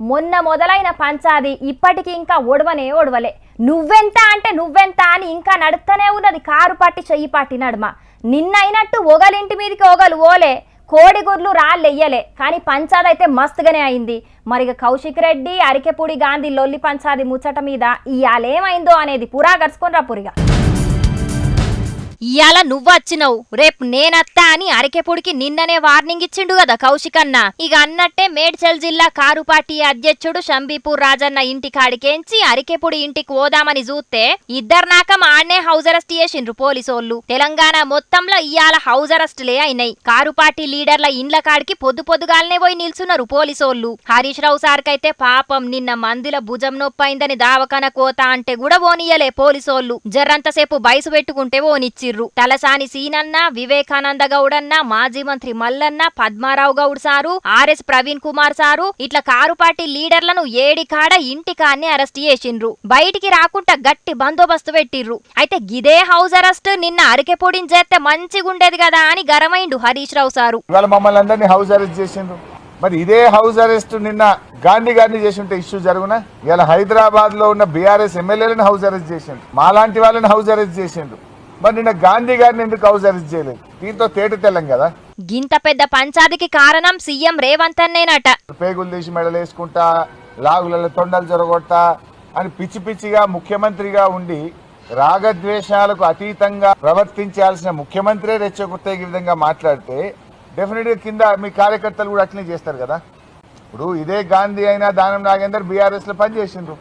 మొన్న మొదలైన పంచాది ఇప్పటికి ఇంకా ఒడవనే ఒడవలే నువ్వెంత అంటే నువ్వెంత అని ఇంకా నడుస్తూనే ఉన్నది కారు పట్టి చెయ్యి పట్టి నడుమ. నిన్నైనట్టు ఒగలింటి మీదకి ఒగలు ఓలే కోడిగుడ్లు రాళ్ళెయ్యలే. కానీ పంచాది అయితే మస్తుగానే అయింది. మరి ఇక కౌశిక్ రెడ్డి అరికెపూడి గాంధీ లొల్లి పంచాది ముచ్చట మీద ఇయాలేమైందో అనేది పురా గడుచుకొని రా పురిగా. ఇయాల నువ్వొచ్చినవు. రేపు నేనత్తా అని అరకెపుడికి నిన్ననే వార్నింగ్ ఇచ్చిండు కదా కౌశికన్న. ఇక అన్నట్టే మేడ్చల్ జిల్లా కారు పార్టీ అధ్యక్షుడు షంబీపూర్ రాజన్న ఇంటి కాడికేంచి అరికెపుడి ఇంటికి పోదామని చూస్తే ఇద్దరు నాకం ఆడనే హౌస్ అరెస్ట్ చేసిండ్రు పోలీసోళ్ళు. తెలంగాణ మొత్తంలో ఇయాల హౌస్ అరెస్టులే అయినాయి. కారు పార్టీ లీడర్ల ఇండ్ల కాడికి పొద్దు పొద్దుగాలనే పోయి నిల్చున్నారు పోలీసోళ్ళు. హరీష్ రావు సార్కైతే పాపం నిన్న మందుల భుజం నొప్పైందని దావకన కోత అంటే కూడా ఓనియలే పోలీసోళ్ళు. జర్రంతసేపు బయసు పెట్టుకుంటే ఓనిచ్చిర్రు. తలసాని సీనన్న వివేకానంద గౌడన్న మాజీ మంత్రి Mallanna Padmarao Goud sir R S Praveen Kumar sir ఇట్లా కారు పార్టీ లీడర్లను ఏడి కాడ ఇంటి కాన్ని అరెస్ట్ చేసిండ్రు. బయటికి రాకుండా గట్టి బందోబస్తు పెట్టిర్రు. అయితే గిదే హౌస్ అరెస్ట్ నిన్న అరికెపొడిని చేస్తే మంచిగుండేది కదా అని గరమైండు హరీష్ రావు సారు. మమ్మల్ని అందరినీ హౌస్ అరెస్ట్ చేసిండ్రు. మరి ఇదే హౌస్ అరెస్ట్ నిన్న గాంధీ గారిని చేసి ఉంటే ఇష్యూ జరుగునా? ఇవాళ హైదరాబాద్లో ఉన్న బీఆర్ఎస్ ఎమ్మెల్యేలను హౌస్ అరెస్ట్ చేసిండు మాలాంటి వాళ్ళని హౌస్ అరెస్ట్ చేసిండ్రు. మరి నిన్న గాంధీ గారిని ఎందుకు హౌస్ అరెస్ట్ చేయలేదు? దీంతో తేట తెల్లం కదా? గింత పెద్ద పంచాదికి కారణం సీఎం రేవంత్ అన్నేనట. పేగులు తీసి మెడలు వేసుకుంటా లాగులలో తొండలు జరగొట్టా అని పిచ్చి పిచ్చిగా ముఖ్యమంత్రిగా ఉండి రాగద్వేషాలకు అతీతంగా ప్రవర్తించాల్సిన ముఖ్యమంత్రే రెచ్చగొట్టే విధంగా మాట్లాడితే డెఫినెట్గా కింద మీ కార్యకర్తలు కూడా అట్లనే చేస్తారు కదా? ఇప్పుడు ఇదే గాంధీ అయినా దానం నాగేందర్ బీఆర్ఎస్లో పనిచేసిండ్రు.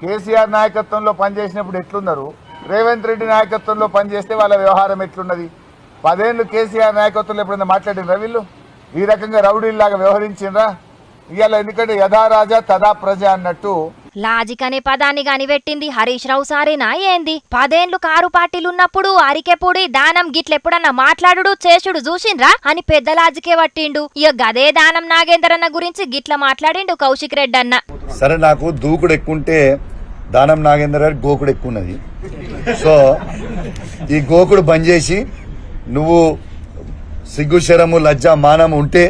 కేసీఆర్ నాయకత్వంలో పనిచేసినప్పుడు ఎట్లున్నారు? రేవంత్ రెడ్డి నాయకత్వంలో పనిచేస్తే వాళ్ళ వ్యవహారం ఎట్లున్నది? పదేళ్ళు కేసీఆర్ నాయకత్వంలో ఎప్పుడైనా మాట్లాడినరా వీళ్ళు? ఈ రకంగా రౌడీల్లాగా వ్యవహరించిండ్రా? ఇవాళ ఎందుకంటే యథా రాజా తదా ప్రజ అన్నట్టు. లాజిక్ అనే పదాన్ని కనిపెట్టింది హరీష్ రావు సారేనా? ఏంది? పదేండ్లు కారు పార్టీలున్నప్పుడు అరికెపుడి దానం గిట్లెప్పుడన్నా మాట్లాడుడు చేసుడు చూసిండ్రా? అని పెద్ద లాజికే పట్టిండు. ఇక గదే దానం నాగేందర్ అన్న గురించి గిట్ల మాట్లాడిండు కౌశిక్ రెడ్డి అన్న సరే నాకు దూకుడు ఎక్కుంటే దానం నాగేందర్ గారి గోకుడు ఎక్కువ ఉన్నది సో ఈ గోకుడు బంద్ చేసి నువ్వు సిగ్గు శరము లజ్జ మానం ఉంటే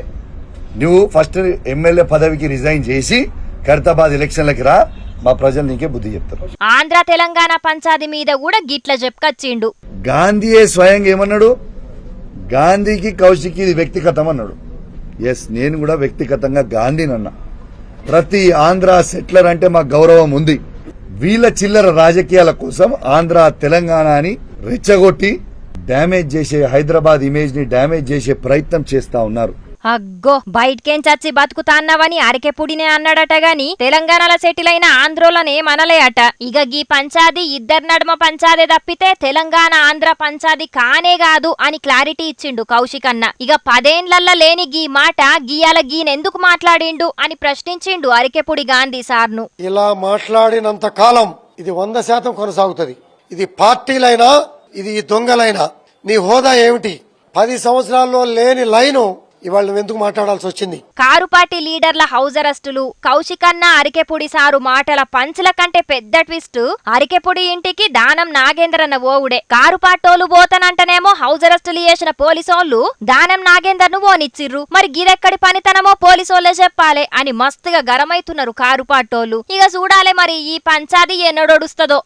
నువ్వు ఫస్ట్ ఎమ్మెల్యే పదవికి రిజైన్ చేసి ఖైరతాబాద్ ఎలక్షన్లకి రా మా ప్రజలు నీకే బుద్ధి చెప్తారు. ఆంధ్ర తెలంగాణ పంచాది మీద కూడా గిట్ల చెప్పుకొచ్చిండు. గాంధీయే స్వయంగా ఏమన్నాడు? గాంధీకి కౌశిక్ ఇది వ్యక్తిగతం అన్నాడు. ఎస్ నేను కూడా వ్యక్తిగతంగా గాంధీని అన్నా ప్రతి ఆంధ్ర సెటిలర్ అంటే మాకు గౌరవం ఉంది. వీళ్ళ చిల్లర రాజకీయాల కోసం ఆంధ్ర తెలంగాణ అని రెచ్చగొట్టి డ్యామేజ్ చేసే హైదరాబాద్ ఇమేజ్ని డ్యామేజ్ చేసే ప్రయత్నం చేస్తా ఉన్నారు. అగ్గో బయటకేం చచ్చి బతుకుతాన్నవని అరకెపుడినే అన్నాడట గాని తెలంగాణలో సెటిల్ అయిన ఆంధ్రోలనేమనలే అట ఇక గీ పంచాది ఇద్దరి నడుమ పంచాదే తప్పితే తెలంగాణ ఆంధ్ర పంచాది కానే కాదు అని క్లారిటీ ఇచ్చిండు కౌశిక్ అన్న ఇక పదేండ్లల్ల లేని గీ మాట గీయాల గీనెందుకు మాట్లాడిండు అని ప్రశ్నించిండు అరికెపుడి గాంధీ సార్ను. ఇలా మాట్లాడినంత కాలం ఇది వంద శాతం కొనసాగుతుంది. ఇది పార్టీలైనా ఇది దొంగలైనా. నీ హోదా ఏమిటి? పది సంవత్సరాల్లో లేని లైను ఇవాళ ఎందుకు మాట్లాడాల్సి వచ్చింది? కారు పార్టీ లీడర్ల హౌస్ అరెస్టులు కౌశికన్న అరికెపుడి సారు మాటల పంచుల కంటే పెద్ద ట్విస్ట్ అరికెపుడి ఇంటికి దానం నాగేంద్రన్న ఓవుడే. కారు పాటోలు పోతనంటనేమో హౌస్ అరెస్టులు చేసిన పోలీసోళ్ళు దానం నాగేందర్ను ఓనిచ్చిర్రు. మరి గిదెక్కడి పనితనమో పోలీసోళ్ళే చెప్పాలే అని మస్తుగా గరమైతున్నారు కారు పాటోళ్ళు ఇక చూడాలే మరి ఈ పంచాది ఎన్నడొడుస్తుందో.